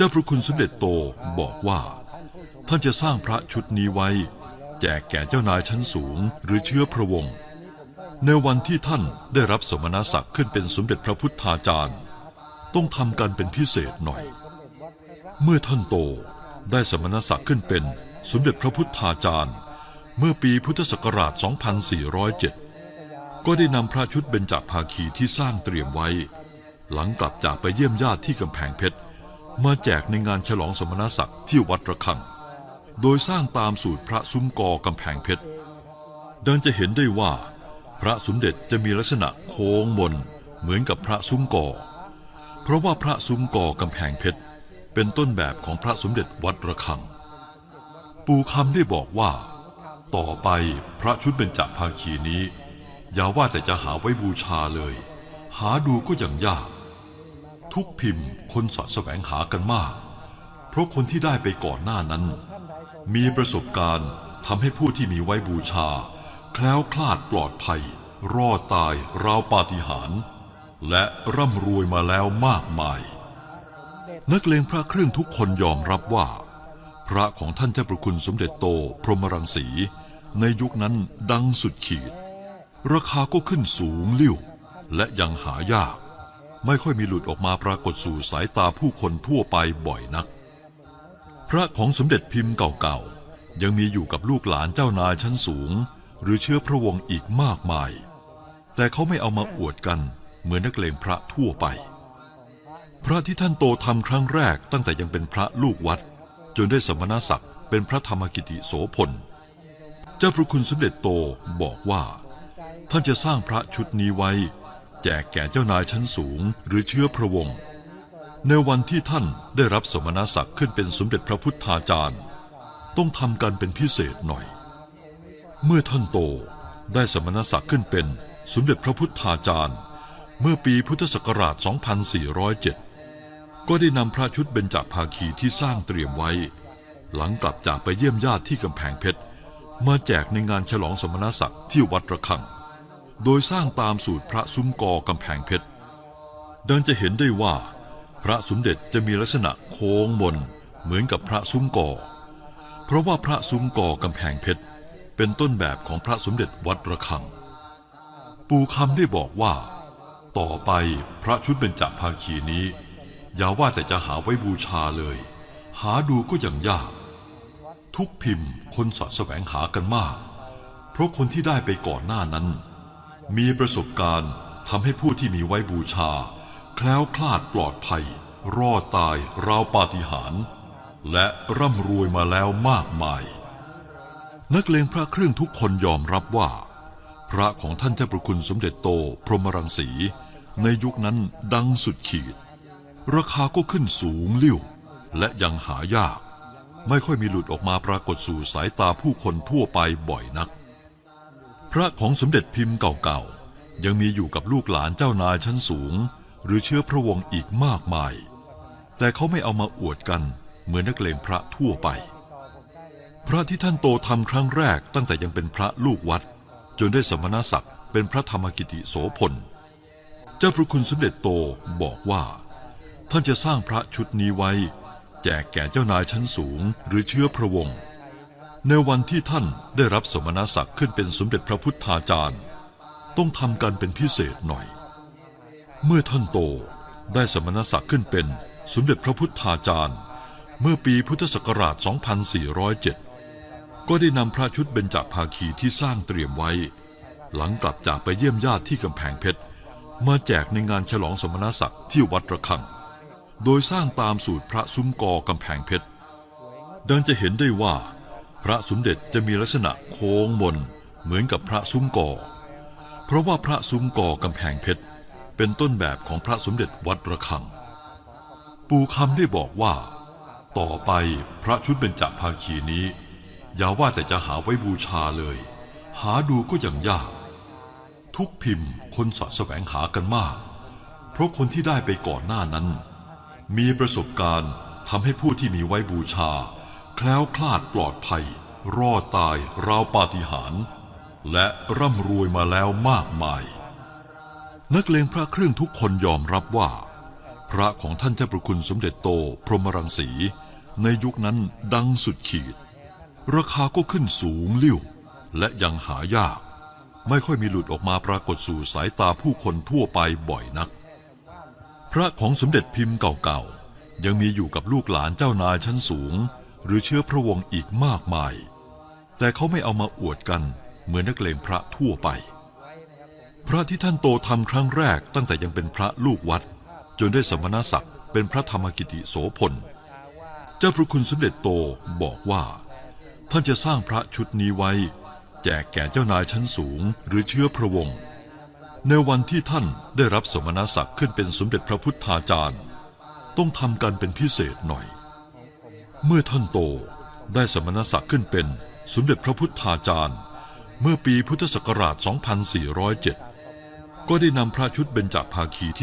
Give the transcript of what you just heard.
เจ้าพระคุณสมเด็จโตบอกว่า ท่านจะสร้างพระชุดนี้ไว้ แจกแก่เจ้านายชั้นสูงหรือเชื้อพระวงศ์ในวันที่ท่านได้รับสมณศักดิ์ขึ้นเป็นสมเด็จพระพุทธาจารย์ ต้องทำกันเป็นพิเศษหน่อย เมื่อท่านโตได้สมณศักดิ์ขึ้นเป็นสมเด็จพระพุทธาจารย์ เมื่อปีพุทธศักราช 2407 ก็ได้นำพระชุดเบญจภาคีที่สร้างเตรียมไว้ หลังกลับจากไปเยี่ยมญาติที่กำแพงเพชร มาแจกในงานฉลองสมณศักดิ์ที่วัดระฆัง โดยสร้างตามสูตรพระซุ้มกอกำแพงเพชร ดังจะเห็นได้ว่า พระสมเด็จจะมีลักษณะโค้งมนเหมือนกับพระซุ้มกอ เพราะว่าพระซุ้มกอกำแพงเพชร เป็นต้นแบบของพระสมเด็จวัดระฆัง ปู่คำได้บอกว่า ต่อไปพระชุดเบญจภาคีนี้ อย่าว่าแต่จะหาไว้บูชาเลย หาดูก็ยังยาก ทุกพิมพ์คนสะแสวงหากันมาก เพราะคนที่ได้ไปก่อนหน้านั้น มีประสบการณ์ทำให้ผู้ที่มีไว้บูชา แคล้วคลาดปลอดภัย รอดตายราวปาฏิหาริย์และร่ำรวยมาแล้วมากมาย นักเลงพระเครื่องทุกคนยอมรับว่า พระของท่านเจ้าประคุณสมเด็จโตพรหมรังสี ในยุคนั้นดังสุดขีด ราคาก็ขึ้นสูงลิ่วและยังหายาก ไม่ค่อยมีหลุดออกมาปรากฏสู่สายตาผู้คนทั่วไปบ่อยนัก พระของสมเด็จพิมพ์เก่าๆ ยังมีอยู่กับลูกหลานเจ้านายชั้นสูง หรือเชื้อพระวงศ์อีกมากมาย แต่เขาไม่เอามาอวดกันเหมือนนักเลงพระทั่วไป พระที่ท่านโตทำครั้งแรกตั้งแต่ยังเป็นพระลูกวัด จนได้สมณศักดิ์เป็นพระธรรมกิติโสพล เจ้าพระคุณสมเด็จโตบอกว่า ท่านจะสร้างพระชุดนี้ไว้ แจกแก่เจ้านายชั้นสูงหรือเชื้อพระวงศ์ในวันที่ท่านได้รับสมณศักดิ์ขึ้นเป็นสมเด็จพระพุทธาจารย์ ต้องทำกันเป็นพิเศษหน่อย เมื่อท่านโตได้สมณศักดิ์ขึ้นเป็นสมเด็จพระพุทธาจารย์ เมื่อปีพุทธศักราช 2407 ก็ได้นำพระชุดเบญจภาคีที่สร้างเตรียมไว้ หลังกลับจากไปเยี่ยมญาติที่กำแพงเพชร มาแจกในงานฉลองสมณศักดิ์ที่วัดระฆัง โดยสร้างตามสูตรพระซุ้มกอกำแพงเพชร ดังจะเห็นได้ว่า พระสมเด็จจะมีลักษณะโค้งมนเหมือนกับพระซุ้มกอ เพราะว่าพระซุ้มกอกำแพงเพชร เป็นต้นแบบของพระสมเด็จวัดระฆัง ปู่คำได้บอกว่า ต่อไปพระชุดเบญจภาคีนี้ อย่าว่าแต่จะหาไว้บูชาเลย หาดูก็ยังยาก ทุกพิมพ์คนสาะแสวงหากันมาก เพราะคนที่ได้ไปก่อนหน้านั้น มีประสบการณ์ทำให้ผู้ที่มีไว้บูชา แคล้วคลาดปลอดภัย รอดตายราวปาฏิหาริย์และร่ำรวยมาแล้วมากมาย นักเลงพระเครื่องทุกคนยอมรับว่า พระของท่านเจ้าประคุณสมเด็จโตพรหมรังสี ในยุคนั้นดังสุดขีด ราคาก็ขึ้นสูงลิ่ว และยังหายาก ไม่ค่อยมีหลุดออกมาปรากฏสู่สายตาผู้คนทั่วไปบ่อยนัก ระของสมเด็จพิมพ์เก่าๆ ยังมีอยู่กับลูกหลานเจ้านายชั้นสูง หรือเชื้อพระวงศ์อีกมากมาย แต่เขาไม่เอามาอวดกันเหมือนนักเลงพระทั่วไป พระที่ท่านโตทำครั้งแรกตั้งแต่ยังเป็นพระลูกวัด จนได้สมณศักดิ์เป็นพระธรรมกิติโสพล เจ้าพระคุณสมเด็จโตบอกว่า ท่านจะสร้างพระชุดนี้ไว้ แจกแก่เจ้านายชั้นสูงหรือเชื้อพระวงศ์ ในวันที่ท่านได้รับสมณศักดิ์ขึ้นเป็นสมเด็จพระพุทธาจารย์ ต้องทำกันเป็นพิเศษหน่อย เมื่อท่านโตได้สมณศักดิ์ขึ้นเป็นสมเด็จพระพุทธาจารย์ เมื่อปีพุทธศักราช 2407 ก็ได้นำพระชุดเบญจภาคีที่สร้างเตรียมไว้ หลังกลับจากไปเยี่ยมญาติที่กำแพงเพชร มาแจกในงานฉลองสมณศักดิ์ที่วัดระฆัง โดยสร้างตามสูตรพระซุ้มกอกำแพงเพชร ดังจะเห็นได้ว่า พระสมเด็จจะมีลักษณะโค้งมนเหมือนกับพระซุ้มกอเพราะว่าพระซุ้มกอกำแพงเพชรเป็นต้นแบบของพระสมเด็จวัดระฆัง ปู่คำได้บอกว่า ต่อไปพระชุดเบญจภาคีนี้ อย่าว่าแต่จะหาไว้บูชาเลย หาดูก็ยังยาก ทุกพิมพ์คนสะแสวงหากันมาก เพราะคนที่ได้ไปก่อนหน้านั้น มีประสบการณ์ทำให้ผู้ที่มีไว้บูชา แคล้วคลาดปลอดภัย รอดตายราวปาฏิหาริย์และร่ำรวยมาแล้วมากมาย นักเลงพระเครื่องทุกคนยอมรับว่า พระของท่านเจ้าประคุณสมเด็จโตพรหมรังสี ในยุคนั้นดังสุดขีด ราคาก็ขึ้นสูงลิ่ว และยังหายาก ไม่ค่อยมีหลุดออกมาปรากฏสู่สายตาผู้คนทั่วไปบ่อยนัก พระของสมเด็จพิมพ์เก่าๆ ยังมีอยู่กับลูกหลานเจ้านายชั้นสูง หรือเชื้อพระวงศ์อีกมากมาย แต่เขาไม่เอามาอวดกันเหมือนนักเลงพระทั่วไป พระที่ท่านโตทำครั้งแรกตั้งแต่ยังเป็นพระลูกวัด จนได้สมณศักดิ์เป็นพระธรรมกิติโสพล เจ้าพระคุณสมเด็จโตบอกว่า ท่านจะสร้างพระชุดนี้ไว้ แจกแก่เจ้านายชั้นสูงหรือเชื้อพระวงศ์ในวันที่ท่านได้รับสมณศักดิ์ขึ้นเป็นสมเด็จพระพุทธาจารย์ ต้องทำกันเป็นพิเศษหน่อย เมื่อท่านโตได้สมณศักดิ์ขึ้นเป็นสมเด็จพระพุทธาจารย์ เมื่อปีพุทธศักราช 2407 ก็ได้นำพระชุดเบญจภาคีที่